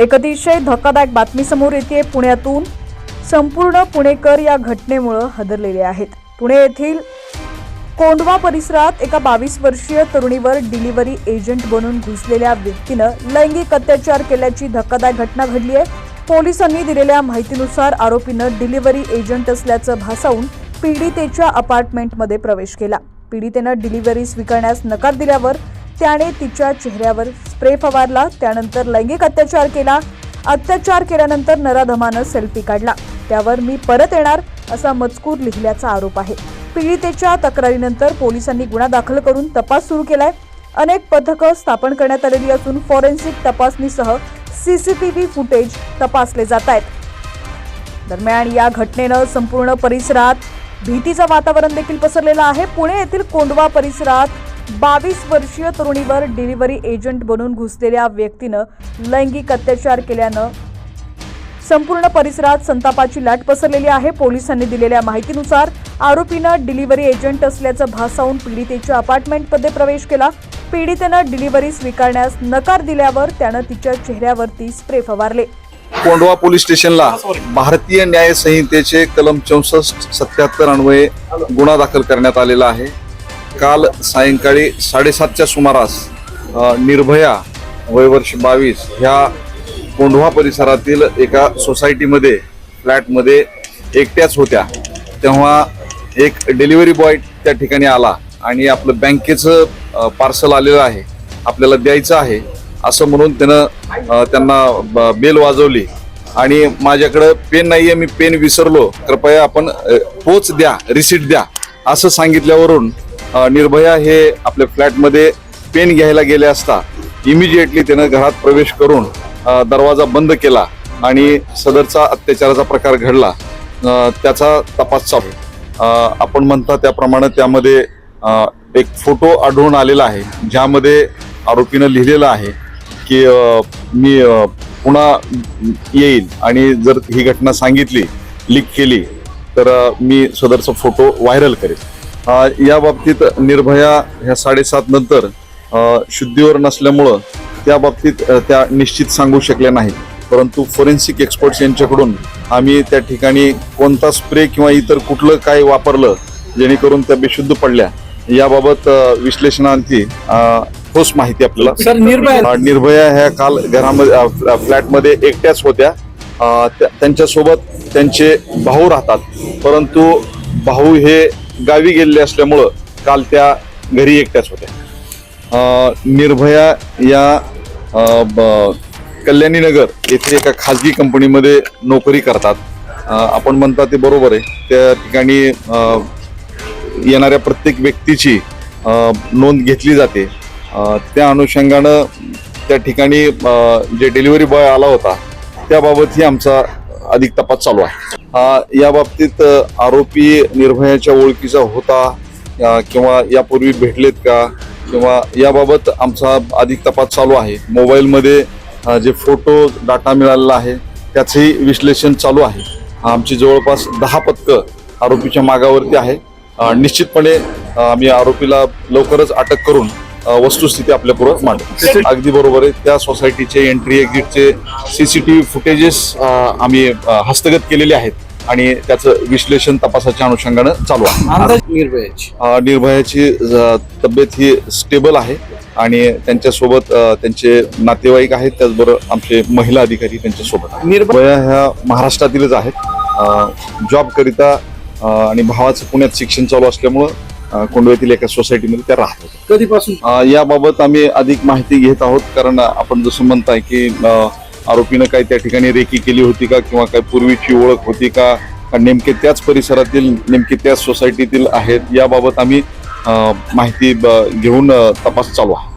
एक अतिशय धक्कादायक बातमी समोर येते. पुण्यातून संपूर्ण पुणेकर या घटनेमुळं हदरलेले आहेत. पुणे येथील कोंडवा परिसरात एका बावीस वर्षीय तरुणीवर डिलिव्हरी एजंट बनून घुसलेल्या व्यक्तीनं लैंगिक अत्याचार केल्याची धक्कादायक घटना घडली आहे. पोलिसांनी दिलेल्या माहितीनुसार आरोपीनं डिलिव्हरी एजंट असल्याचं भासावून पीडितेच्या अपार्टमेंटमध्ये प्रवेश केला. पीडितेनं डिलिव्हरी स्वीकारण्यास नकार दिल्यावर त्याने तिच्या चेहऱ्यावर स्प्रे फवारला त्यानंतर लैंगिक अत्याचार केला. अत्याचार केल्यानंतर नराधमानं सेल्फी काढला. त्यावर मी परत येणार असा मजकूर लिहिल्याचा आरोप आहे. पीडितेच्या तक्रारीनंतर पोलिसांनी गुन्हा दाखल करून तपास सुरू केलाय. अनेक पथकं स्थापन करण्यात आलेली असून फॉरेन्सिक तपासणीसह सीसीटीव्ही फुटेज तपासले जात आहेत. दरम्यान या घटनेनं संपूर्ण परिसरात भीतीचं वातावरण देखील पसरलेलं आहे. पुणे येथील कोंडवा परिसरात बावीस वर्षीय तरुणीवर डिलिव्हरी एजंट बनून घुसलेल्या व्यक्तीनं लैंगिक अत्याचार केल्यानं संपूर्ण परिसरात संतापाची लाट पसरलेली आहे. पोलिसांनी दिलेल्या माहितीनुसार आरोपीनं डिलिव्हरी एजंट असल्याचं भासावून पीडितेच्या अपार्टमेंटमध्ये प्रवेश केला. पीडितेनं डिलिव्हरी स्वीकारण्यास नकार दिल्यावर त्यानं तिच्या चेहऱ्यावरती स्प्रे फवारले. कोंढवा पोलीस स्टेशनला भारतीय न्याय संहितेचे कलम चौसष्ट सत्याहत्तर अन्वये गुन्हा दाखल करण्यात आलेला आहे. काल सायंकाळी साडेसातच्या सुमारास निर्भया वयवर्ष बावीस ह्या कोंढवा परिसरातील एका सोसायटीमध्ये फ्लॅटमध्ये एकट्याच होत्या. तेव्हा एक डिलिव्हरी बॉय त्या ठिकाणी आला आणि आपलं बँकेचं पार्सल आलेलं आहे. आपल्याला द्यायचं आहे. असं म्हणून त्यानं त्यांना ब- बेल वाजवली. आणि माझ्याकडं पेन नाही आहे मी पेन विसरलो. कृपया आपण पोच द्या रिसीट द्या असं सांगितल्यावरून निर्भया हे आपल्या फ्लॅटमध्ये पेन घ्यायला गेले असता इमिजिएटली त्यानं घरात प्रवेश करून दरवाजा बंद केला आणि सदरचा अत्याचाराचा प्रकार घडला. त्याचा तपास चालू. आपण म्हणता त्याप्रमाणे त्यामध्ये एक फोटो आढळून आलेला आहे ज्यामध्ये आरोपीनं लिहिलेलं आहे की मी पुन्हा येईल आणि जर ही घटना सांगितली लीक केली तर मी सदरचा फोटो व्हायरल करेल. या बाबतीत निर्भया ह्या साडेसात नंतर शुद्धीवर नसल्यामुळं त्या बाबतीत त्या निश्चित सांगू शकल्या नाहीत. परंतु फॉरेन्सिक एक्सपर्ट्स यांच्याकडून आम्ही त्या ठिकाणी कोणता स्प्रे किंवा इतर कुठलं काय वापरलं जेणेकरून त्या बेशुद्ध पडल्या याबाबत अ, ठोस माहिती आपल्याला सर निर्भय ह्या काल घरामध्ये फ्लॅटमध्ये एकट्याच होत्या. त्यांच्यासोबत त्यांचे भाऊ राहतात. परंतु भाऊ हे गावी गेलेले असल्यामुळं काल त्या घरी एकट्याच होत्या. निर्भया या ब- कल्याणी नगर येथे एका खाजगी कंपनीमध्ये नोकरी करतात. आपण म्हणता ते बरोबर आहे. त्या ठिकाणी येणाऱ्या प्रत्येक व्यक्तीची नोंद घेतली जाते. त्या अनुषंगानं त्या ठिकाणी जे डिलिव्हरी बॉय आला होता त्याबाबतही आमचा अधिक तपास चालू आहे. या बाबतीत आरोपी निर्भयाच्या ओळखीचा होता किंवा यापूर्वी भेटलेत का किंवा याबाबत आमचा अधिक तपास चालू आहे. मोबाईलमध्ये जे फोटो डाटा मिळालेला आहे त्याचंही विश्लेषण चालू आहे. आमची जवळपास दहा पथकं आरोपीच्या मागावरती आहे. निश्चितपणे आम्ही आरोपीला लवकरच अटक करून वस्तुस्थिती आपल्या पुढे मांडू. अगदी बरोबर आहे. त्या सोसायटीचे एंट्री एक्झिटचे सीसीटीव्ही फुटेजेस आम्ही हस्तगत केलेले आहेत आणि त्याचं विश्लेषण तपासाच्या अनुषंगानं चालू आहे. निर्भयाची. तब्येत ही स्टेबल आहे आणि त्यांच्यासोबत त्यांचे नातेवाईक आहेत. त्याचबरोबर आमचे महिला अधिकारी त्यांच्यासोबत निर्भय ह्या महाराष्ट्रातीलच आहेत. जॉब करिता अ, आणि भावाचं पुण्यात शिक्षण चालू असल्यामुळं कोंडव्यातील एका सोसायटीमध्ये त्या राहत होत्या. कधीपासून? याबाबत आम्ही अधिक माहिती घेत आहोत कारण आपण जसं म्हणताय की आरोपीनं काही त्या ठिकाणी रेकी केली होती का किंवा काही पूर्वीची ओळख होती का नेमके त्याच परिसरातील नेमके त्याच सोसायटीतील आहेत याबाबत आम्ही माहिती ब- घेऊन तपास चालू आहे.